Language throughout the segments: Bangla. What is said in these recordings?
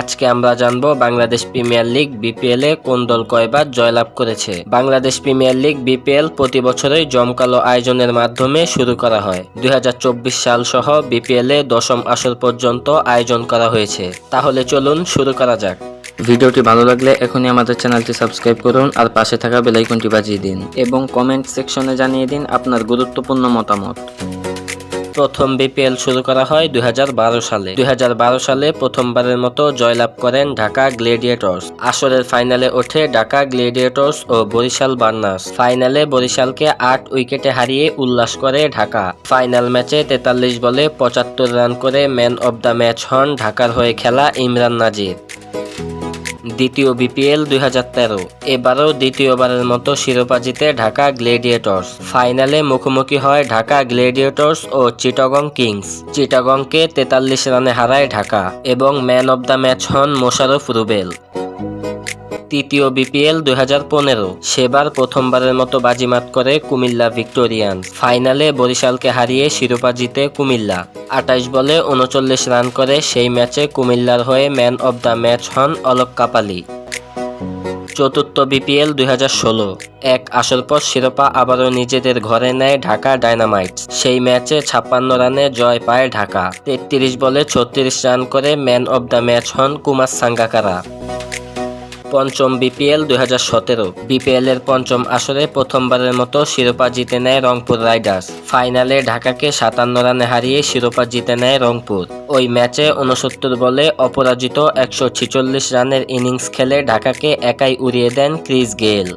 আজকে আমরা জানব বাংলাদেশ প্রিমিয়ার লিগ বিপিএল এ কোন দল কয়বার জয়লাভ করেছে। বাংলাদেশ প্রিমিয়ার লিগ বিপিএল প্রতি বছরই জমকালো আয়োজনের মাধ্যমে শুরু করা হয়। দু হাজার চব্বিশ সাল সহ বিপিএল এ দশম আসর পর্যন্ত আয়োজন করা হয়েছে। তাহলে চলুন শুরু করা যাক। ভিডিওটি ভালো লাগলে এখনই আমাদের চ্যানেলটি সাবস্ক্রাইব করুন আর পাশে থাকা বেল আইকনটি বাজিয়ে দিন এবং কমেন্ট সেকশনে জানিয়ে দিন আপনার গুরুত্বপূর্ণ মতামত। প্রথম বিপিএল শুরু করা হয় দুই হাজার বারো সালে। দুই হাজার বারো সালে প্রথমবারের মতো জয়লাভ করেন ঢাকা গ্লেডিয়েটর্স। আসরের ফাইনালে ওঠে ঢাকা গ্লেডিয়েটর্স ও বরিশাল বার্নার্স। ফাইনালে বরিশালকে আট উইকেটে হারিয়ে উল্লাস করে ঢাকা। ফাইনাল ম্যাচে তেতাল্লিশ বলে পঁচাত্তর রান করে ম্যান অব দ্য ম্যাচ হন ঢাকার হয়ে খেলা ইমরান নাজির। দ্বিতীয় বিপিএল দুই হাজার তেরো। এবারও দ্বিতীয়বারের মতো শিরোপা জিতে ঢাকা গ্লেডিয়েটর্স। ফাইনালে মুখোমুখি হয় ঢাকা গ্লেডিয়েটর্স ও চিটাগং কিংস। চিটাগংকে তেতাল্লিশ রানে হারায় ঢাকা এবং ম্যান অব দ্য ম্যাচ হন মোশারফ রুবেল। তৃতীয় বিপিএল দুই হাজার পনেরো। সেবার প্রথমবারের মতো বাজিমাত করে কুমিল্লা ভিক্টোরিয়ান। ফাইনালে বরিশালকে হারিয়ে শিরোপা জিতে কুমিল্লা। আটাইশ বলে উনচল্লিশ রান করে সেই ম্যাচে কুমিল্লার হয়ে ম্যান অব দ্য ম্যাচ হন অলোক কাপালি। চতুর্থ বিপিএল দুই এক আসর পর শিরোপা আবারও নিজেদের ঘরে নেয় ঢাকা ডায়নামাইটস। সেই ম্যাচে ছাপ্পান্ন রানে জয় পায় ঢাকা। তেত্রিশ বলে ছত্রিশ রান করে ম্যান অব দ্য ম্যাচ হন কুমার সাঙ্গাকারা। পঞ্চম বিপিএল দুই হাজার সতেরো। বিপিএল এর পঞ্চম আসরে প্রথমবারের মতো শিরোপা জিতে নেয় রংপুর রাইডার্স। ফাইনালে ঢাকাকে সাতান্ন রানে হারিয়ে শিরোপা জিতে নেয় রংপুর। ওই ম্যাচে উনসত্তর বলে অপরাজিত একশো রানের ইনিংস খেলে ঢাকাকে একাই উড়িয়ে দেন ক্রিস গেল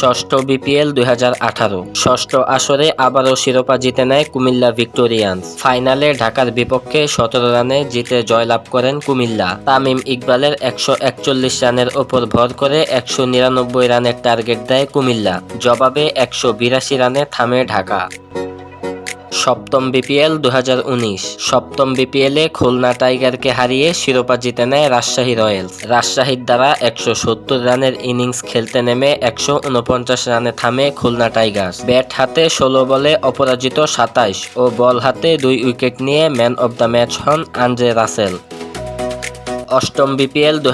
ষষ্ঠ বিপিএল দু হাজার আঠারো। ষষ্ঠ আসরে আবারও শিরোপা জিতে নেয় কুমিল্লা ভিক্টোরিয়ান্স। ফাইনালে ঢাকার বিপক্ষে সতেরো রানে জিতে জয়লাভ করেন কুমিল্লা। তামিম ইকবালের একশো একচল্লিশ রানের ওপর ভর করে একশো নিরানব্বই রানের টার্গেট দেয় কুমিল্লা। জবাবে একশো বিরাশি রানে থামে ঢাকা। সপ্তম বিপিএল দু হাজার উনিশ। সপ্তম বিপিএলে খুলনা টাইগারকে হারিয়ে শিরোপা জিতে নেয় রাজশাহী রয়্যালস। রাজশাহীর দ্বারা একশো সত্তর রানের ইনিংস খেলতে নেমে একশো উনপঞ্চাশ রানে থামে খুলনা টাইগার্স। ব্যাট হাতে ষোলো বলে অপরাজিত সাতাইশ ও বল হাতে দুই উইকেট নিয়ে ম্যান অব দ্য ম্যাচ হন আন্দ্রে রাসেল। অষ্টম বিপিএল দু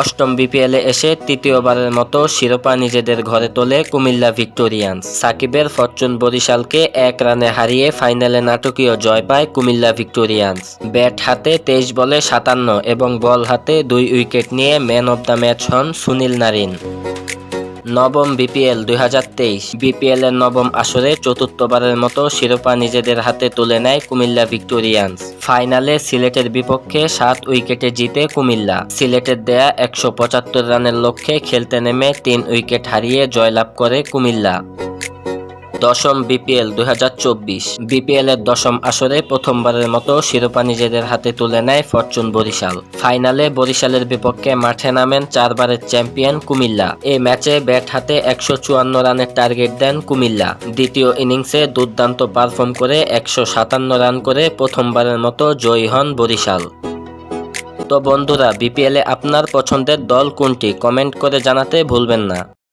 অষ্টম বিপিএল এ এসে তৃতীয়বারের মতো শিরোপা নিজেদের ঘরে তোলে কুমিল্লা ভিক্টোরিয়ান্স। সাকিবের ফরচুন বরিশালকে এক রানে হারিয়ে ফাইনালে নাটকীয় জয় পায় কুমিল্লা ভিক্টোরিয়ান্স। ব্যাট হাতে তেইশ বলে সাতান্ন এবং বল হাতে দুই উইকেট নিয়ে ম্যান অব দ্য ম্যাচ হন সুনীল নারিন। নবম বিপিএল দুই হাজার তেইশ। বিপিএল এর নবম আসরে চতুর্থবারের মতো শিরোপা নিজেদের হাতে তুলে নেয় কুমিল্লা ভিক্টোরিয়ান্স। ফাইনালে সিলেটের বিপক্ষে সাত উইকেটে জিতে কুমিল্লা। সিলেটের দেয়া একশো পঁচাত্তর রানের লক্ষ্যে খেলতে নেমে তিন উইকেট হারিয়ে জয়লাভ করে কুমিল্লা। দশম বিপিএল দু হাজার চব্বিশ। বিপিএল এর দশম আসরে প্রথমবারের মতো শিরোপা নিজেদের হাতে তুলে নেয় ফরচুন বরিশাল। ফাইনালে বরিশালের বিপক্ষে মাঠে নামেন চারবারের চ্যাম্পিয়ন কুমিল্লা। এই ম্যাচে ব্যাট হাতে একশো চুয়ান্ন রানের টার্গেট দেন কুমিল্লা। দ্বিতীয় ইনিংসে দুর্দান্ত পারফর্ম করে একশো সাতান্ন রান করে প্রথমবারের মতো জয়ী হন বরিশাল। তো বন্ধুরা, বিপিএলে আপনার পছন্দের দল কোনটি? কমেন্ট করে জানাতে ভুলবেন না।